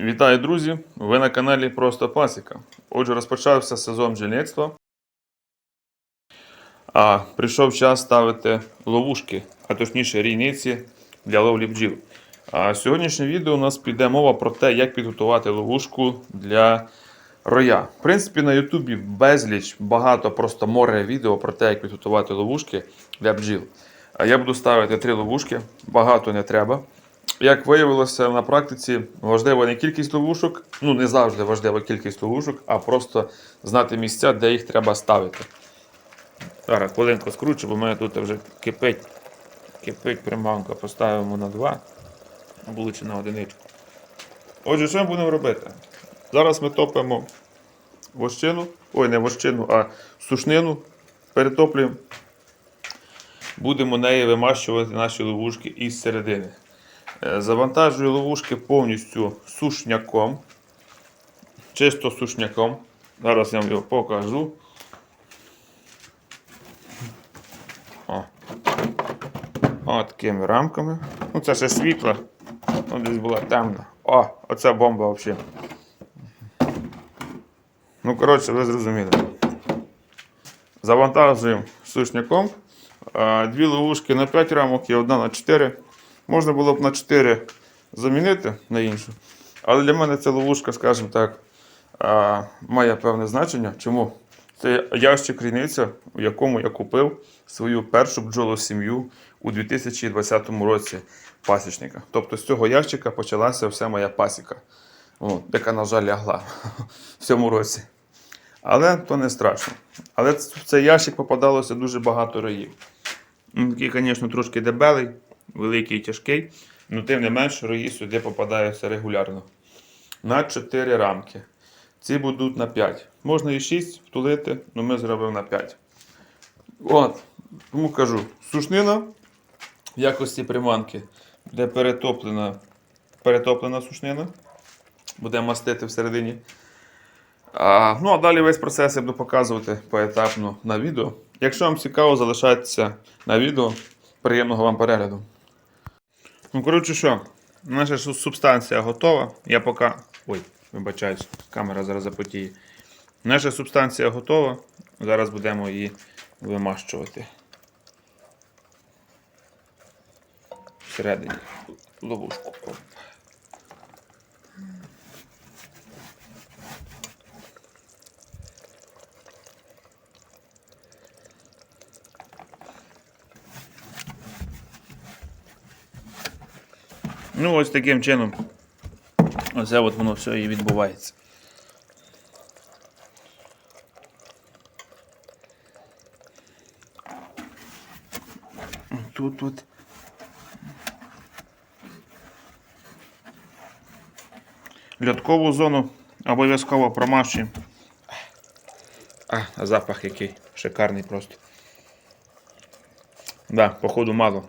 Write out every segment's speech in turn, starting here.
Вітаю, друзі! Ви на каналі Просто Пасіка. Отже, розпочався сезон бджільництва. А прийшов час ставити ловушки, а точніше рійниці для ловлі бджіл. А сьогоднішнє відео у нас піде мова про те, як підготувати ловушку для роя. В принципі, на Ютубі безліч, багато просто море відео про те, як підготувати ловушки для бджіл. Я буду ставити три ловушки, багато не треба. Як виявилося на практиці, важлива не кількість ловушок, ну не завжди важлива кількість ловушок, а просто знати місця, де їх треба ставити. Зараз хвилинку скручу, бо в мене тут вже кипить, кипить приманка. Поставимо на 2, або лучше на одиничку. Отже, що ми будемо робити? Зараз ми топимо вощину, ой, не вощину, а сушнину, перетоплюємо. Будемо нею вимащувати наші ловушки із середини. Е, Завантажую ловушки повністю сушняком. Чисто сушняком. Зараз я вам його покажу. О. О, такими рамками. Ну, це ще світло. Ну, десь була темна. О, оце бомба взагалі. Ну, коротше, ви зрозуміли. Завантажуємо сушняком. Дві ловушки на 5 рамок і одна на 4. Можна було б на 4 замінити на іншу. Але для мене ця ловушка, скажімо так, має певне значення. Чому? Це ящик ріниця, у якому я купив свою першу бджолосім'ю у 2020 році пасічника. Тобто з цього ящика почалася вся моя пасіка, яка, на жаль, лягла в цьому році. Але то не страшно. Але в цей ящик попадалося дуже багато роїв. Ну, Такий, звісно, трошки дебелий, великий і тяжкий, але тим не менш рої сюди попадаються регулярно. На 4 рамки. Ці будуть на 5. Можна і 6 втулити, але ми зробимо на 5. От, тому кажу, сушнина в якості приманки, де перетоплена, перетоплена сушнина. Буде мастити всередині. А, ну, а далі весь процес я буду показувати поетапно на відео. Якщо вам цікаво, залишайтеся на відео. Приємного вам перегляду. Ну, коротше, що, наша субстанція готова. Я поки. Ой, вибачаюсь, камера зараз запотіє. Наша субстанція готова. Зараз будемо її вимащувати. Всередині ловушку. Ну, ось таким чином. Оце от воно все і відбувається. Тут тут. Льоткову зону обов'язково промащуємо. А запах який шикарний просто. Да, походу мало.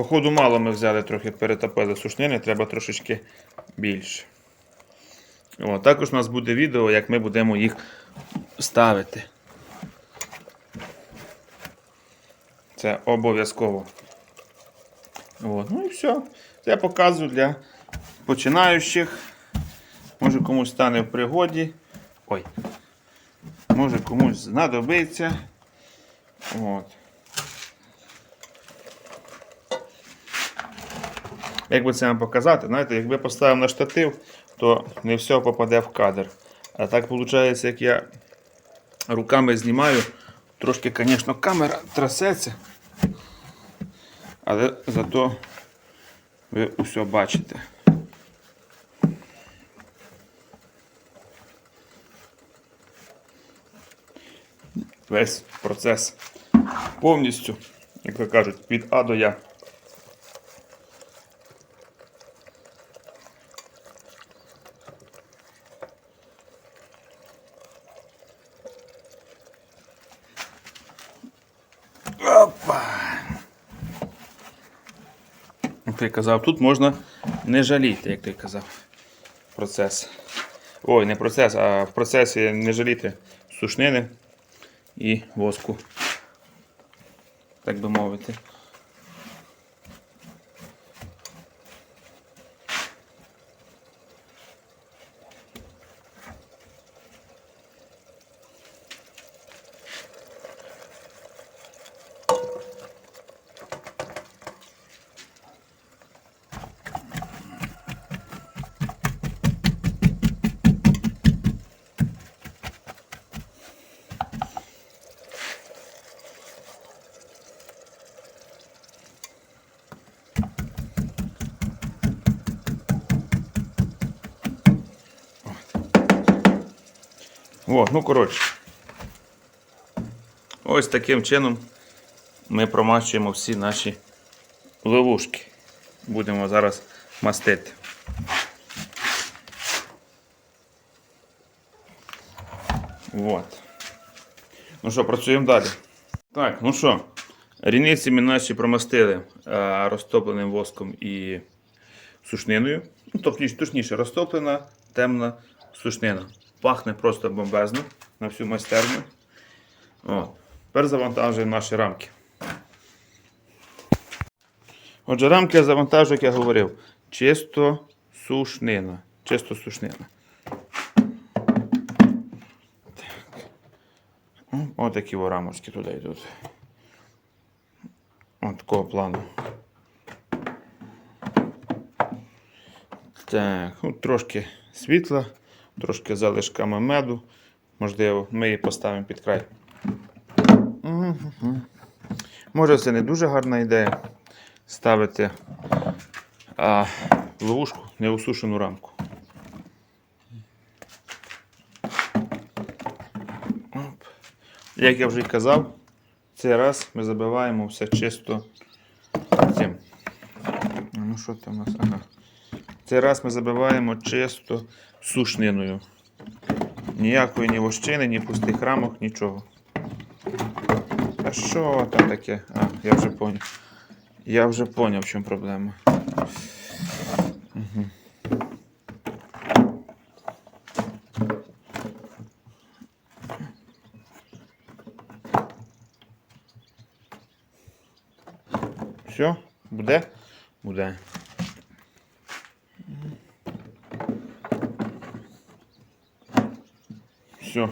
Походу, мало ми взяли трохи перетопили сушнини, треба трошечки більше. О, також у нас буде відео, як ми будемо їх ставити. Це обов'язково. Ну і все. Це я показую для починаючих. Може комусь стане в пригоді. Ой. Може комусь знадобиться. От. Як би це вам показати, знаєте, якби поставив на штатив, то не все попаде в кадр. А так виходить, як я руками знімаю, трошки, звісно, камера трясеться. Але зато ви усе бачите. Весь процес повністю, як то кажуть, від А до Я. ти казав, тут можна не жаліти, як ти казав. Процес. Ой, не процес, а в процесі не жаліти сушнини і воску. Так би мовити. О, ну коротше. Ось таким чином ми промащуємо всі наші ловушки. Будемо зараз мастити. Вот. Ну що, працюємо далі. Так, ну що, ріниці ми наші промастили а, розтопленим воском і сушниною. Ну, точніше, розтоплена, темна сушнина. Пахне просто бомбезно на всю майстерню. О, тепер завантажуємо наші рамки. Отже, рамки я завантажую, як я говорив, чисто сушнина. Чисто сушнина. Ось такі рамочки туди йдуть. От такого плану. Так, ну, трошки світла, трошки залишками меду. Можливо, ми її поставимо під край. Може, це не дуже гарна ідея ставити а, ловушку в неусушену рамку. Оп. Як я вже й казав, цей раз ми забиваємо все чисто цим. Ну що там у нас? Ага. Цей раз ми забиваємо чисто сушниною. Ніякої ні вощини, ні пустих рамок, нічого. А що там таке? А, я вже поняв. Я вже поняв, в чому проблема. Угу. Все? Буде? Буде. Все.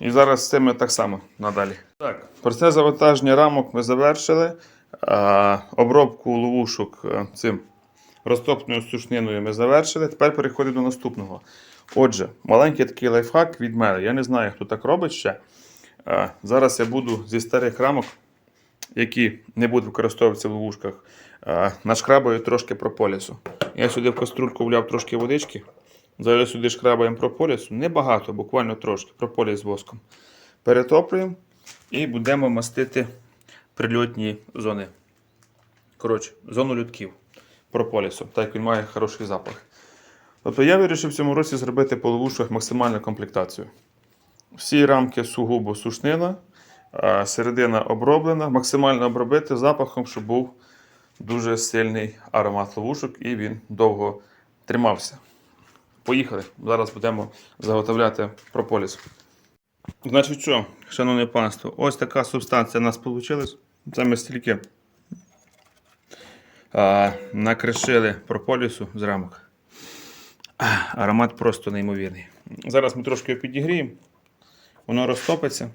І зараз з цим так само надалі. Так, процес завантаження рамок ми завершили. А, обробку ловушок цим розтопленою сушниною ми завершили. Тепер переходимо до наступного. Отже, маленький такий лайфхак від мене. Я не знаю, хто так робить ще. А, зараз я буду зі старих рамок, які не будуть використовуватися в ловушках, нашкрабаю трошки прополісу. Я сюди в каструльку вляв трошки водички. Зараз сюди шкрабаємо прополісу. Небагато, буквально трошки. Прополіс з воском. Перетоплюємо і будемо мастити прильотні зони. Коротше, зону людків прополісом, так як він має хороший запах. Тобто я вирішив в цьому році зробити по ловушках максимальну комплектацію. Всі рамки сугубо сушнина, середина оброблена, максимально обробити запахом, щоб був дуже сильний аромат ловушок і він довго тримався. Поїхали. Зараз будемо заготовляти прополіс. Значить що, шановне панство, ось така субстанція у нас вийшла. Це ми стільки а, накришили прополісу з рамок. А, Аромат просто неймовірний. Зараз ми трошки його підігріємо, воно розтопиться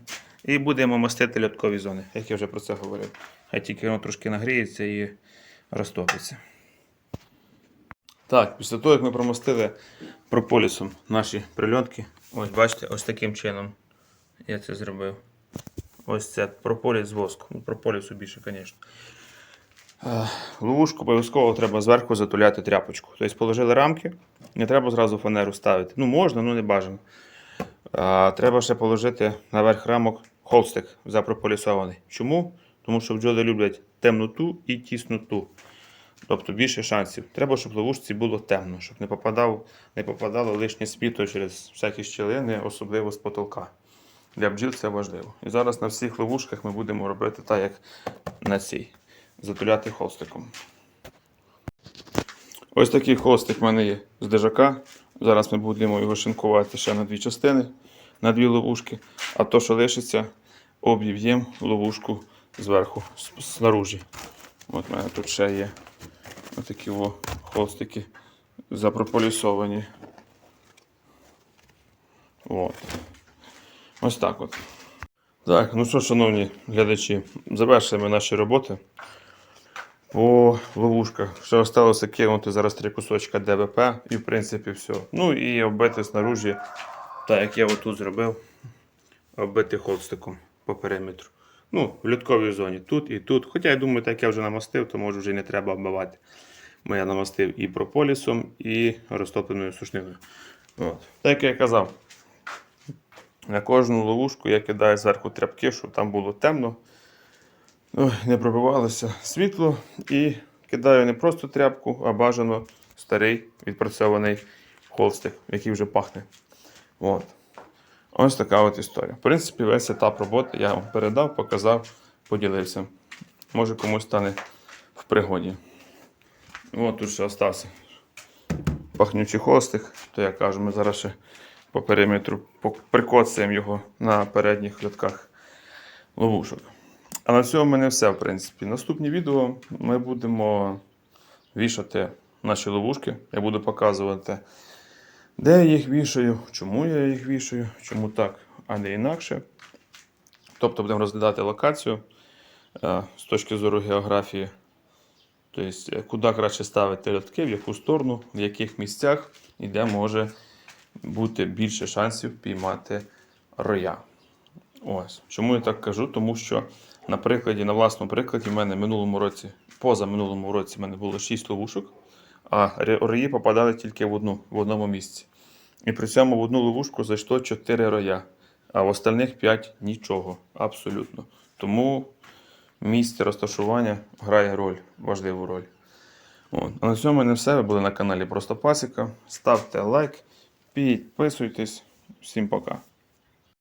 і будемо мастити льоткові зони, як я вже про це говорив. Хай тільки воно трошки нагріється і розтопиться. Так, після того, як ми промостили прополісом наші прильотки, ось бачите, ось таким чином я це зробив. Ось це прополіс з воску. Ну, прополісу більше, звісно. Е, Ловушку обов'язково треба зверху затуляти тряпочку. Тобто положили рамки, не треба зразу фанеру ставити. Ну, можна, ну не бажано. Треба ще положити наверх рамок холстик запрополісований. Чому? Тому що бджоли люблять темноту і тісноту. Тобто більше шансів. Треба, щоб ловушці було темно, щоб не, попадав, не попадало лишнє світло через всякі щілини, особливо з потолка. Для бджіл це важливо. І зараз на всіх ловушках ми будемо робити так, як на цій. Затуляти холстиком. Ось такий холстик в мене є з держака. Зараз ми будемо його шинкувати ще на дві частини, на дві ловушки. А то, що лишиться, об'єм ловушку зверху, снаружі. От в мене тут ще є отакі о холстики запрополісовані. От. Ось так от. Так, ну що, шановні глядачі, завершили ми наші роботи по ловушках. Ще залишилося кинути зараз три кусочка ДВП і в принципі все. Ну і оббити снаружі, так як я отут зробив, оббити холстиком по периметру. Ну, в льотковій зоні тут і тут. Хоча я думаю, так як я вже намастив, то може вже не треба оббивати. Бо я намастив і прополісом, і розтопленою сушниною. От. Так як я казав, на кожну ловушку я кидаю зверху тряпки, щоб там було темно, ой, не пробивалося світло. І кидаю не просто тряпку, а бажано старий відпрацьований холстик, який вже пахне. От. Ось така от історія. В принципі, весь етап роботи я вам передав, показав, поділився. Може комусь стане в пригоді. От тут ще остався пахнючий холстик, то я кажу, ми зараз ще по периметру прикоцаємо його на передніх льотках ловушок. А на цьому в мене все, в принципі. Наступні відео ми будемо вішати наші ловушки. Я буду показувати, де я їх вішаю, чому я їх вішаю, чому так, а не інакше. Тобто будемо розглядати локацію е, з точки зору географії. Тобто, е, куди краще ставити льотки, в яку сторону, в яких місцях і де може бути більше шансів піймати роя. Ось. Чому я так кажу? Тому що на прикладі, на власному прикладі, в мене минулому році, поза минулому році, в мене було 6 ловушок, а рої попадали тільки в одну, в одному місці. І при цьому в одну ловушку зайшло 4 роя, а в остальних 5 нічого. Абсолютно. Тому місце розташування грає роль, важливу роль. От. А на цьому мене все. Ви були на каналі Просто Пасіка. Ставте лайк, підписуйтесь. Всім пока.